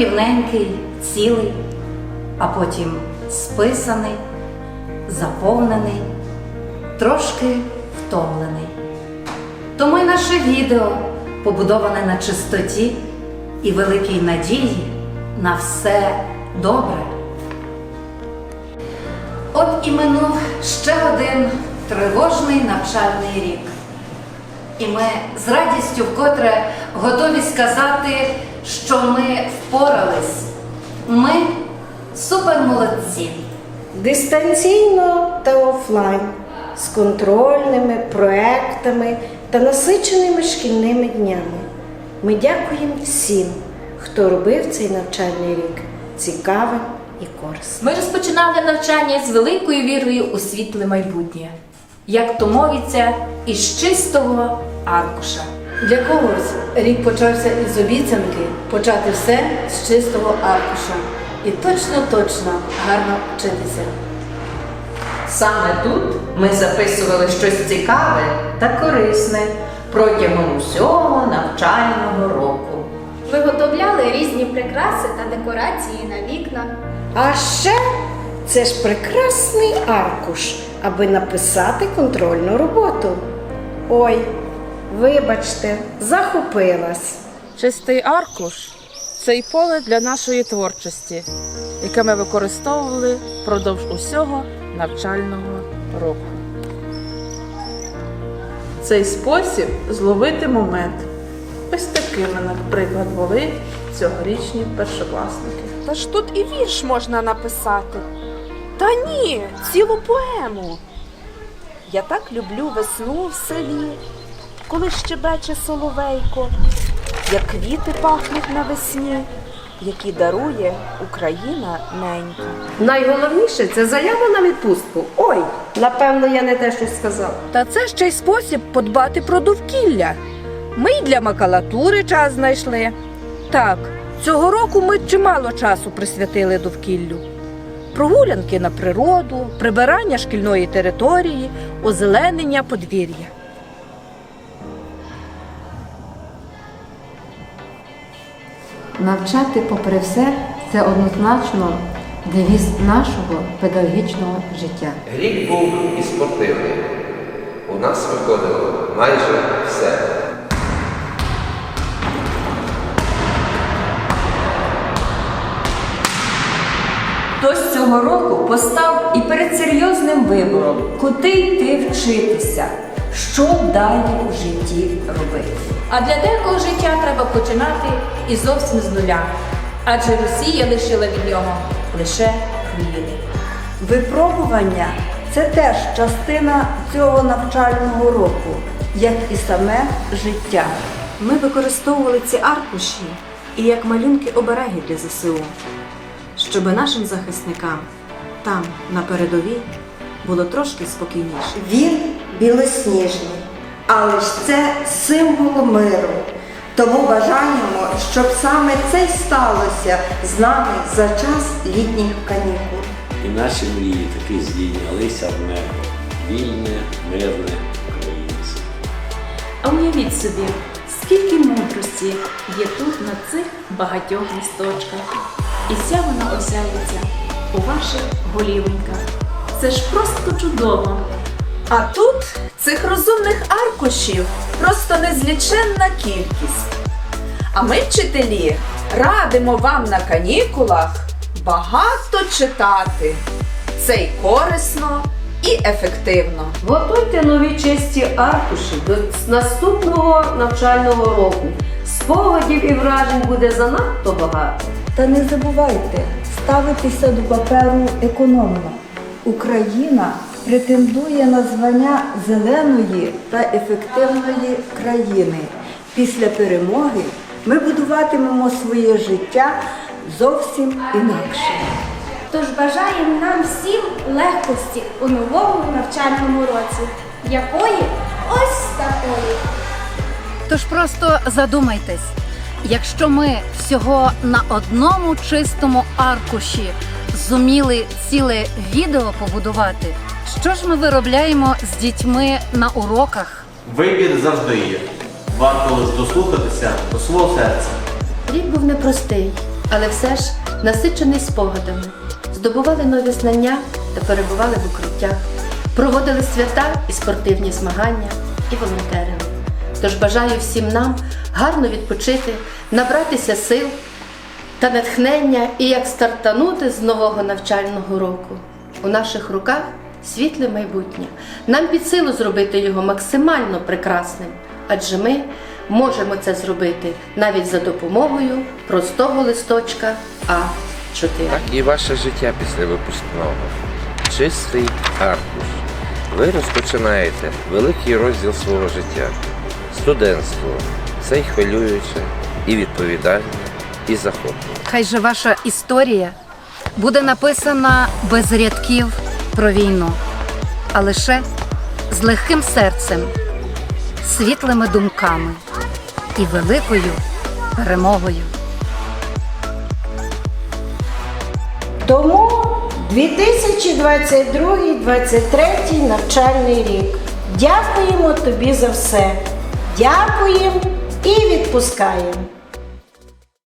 рівненький, цілий, а потім списаний, заповнений, трошки втомлений. Тому й наше відео побудоване на чистоті і великій надії на все добре. От і минув ще один тривожний навчальний рік. І ми з радістю вкотре готові сказати, що ми впорались. Ми супермолодці. Дистанційно та офлайн з контрольними проектами та насиченими шкільними днями. Ми дякуємо всім, хто робив цей навчальний рік цікавим і корисним. Ми розпочинали навчання з великою вірою у світле майбутнє, як то мовиться, із чистого аркуша. Для когось рік почався із обіцянки почати все з чистого аркуша і точно-точно гарно вчитися. Саме тут ми записували щось цікаве та корисне протягом усього навчального року. Виготовляли різні прикраси та декорації на вікна. А ще це ж прекрасний аркуш, аби написати контрольну роботу. Ой, вибачте, захопилась. Чистий аркуш це й поле для нашої творчості, яке ми використовували впродовж усього навчального року. Цей спосіб зловити момент. Ось такими, наприклад, були цьогорічні першокласники. Та ж тут і вірш можна написати. Та ні, цілу поему. Я так люблю весну в селі, коли щебече соловейко, як квіти пахнуть навесні, які дарує Україна ненька. Найголовніше це заява на відпустку. Ой, напевно, я не те щось сказав. Та це ще й спосіб подбати про довкілля. Ми й для макалатури час знайшли. Так, цього року ми чимало часу присвятили довкіллю. Прогулянки на природу, прибирання шкільної території, озеленення подвір'я. Навчати, попри все, це однозначно девіз нашого педагогічного життя. Рік був і спортивний. У нас виходило майже все. Хтось цього року постав і перед серйозним вибором, куди йти вчитися, що далі в житті робити. А для декого життя треба починати і зовсім з нуля. Адже Росія лишила від нього лише руїни. Випробування це теж частина цього навчального року, як і саме життя. Ми використовували ці аркуші і як малюнки оберегів для ЗСУ, щоб нашим захисникам там, на передовій, було трошки спокійніше. Він білосніжний, але ж це символ миру. Тому бажаємо, щоб саме це й сталося з нами за час літніх канікул. І наші мрії таки здійнялися в небо. Вільне, мирне українське. А уявіть собі, скільки мудрості є тут на цих багатьох листочках. І вся вона осяється у ваших голівеньках. Це ж просто чудово. А тут цих розумних аркушів просто незліченна кількість. А ми, вчителі, радимо вам на канікулах багато читати. Це й корисно, і ефективно. Готуйте нові чисті аркуші до наступного навчального року. Спогадів і вражень буде занадто багато. Та не забувайте ставитися до паперу економно. Україна претендує на звання зеленої та ефективної країни. Після перемоги ми будуватимемо своє життя зовсім інакше. Тож бажаємо нам всім легкості у новому навчальному році, якої ось такої. Тож просто задумайтесь, якщо ми всього на одному чистому аркуші зуміли ціле відео побудувати, що ж ми виробляємо з дітьми на уроках? Вибір завжди є. Варто лише дослухатися до свого серця. Рік був непростий, але все ж насичений спогадами, здобували нові знання та перебували в укриттях, проводили свята і спортивні змагання і волонтерили. Тож бажаю всім нам гарно відпочити, набратися сил та натхнення і як стартанути з нового навчального року. У наших руках світле майбутнє. Нам під силу зробити його максимально прекрасним, адже ми можемо це зробити навіть за допомогою простого листочка А4. Так і ваше життя після випускного. Чистий аркуш. Ви розпочинаєте великий розділ свого життя. Студентство. Це й хвилююче, і відповідальне, і захопливе. Хай же ваша історія буде написана без рядків про війну, а лише з легким серцем, світлими думками і великою перемогою. Тому 2022-2023 навчальний рік. Дякуємо тобі за все. Дякуємо і відпускаємо.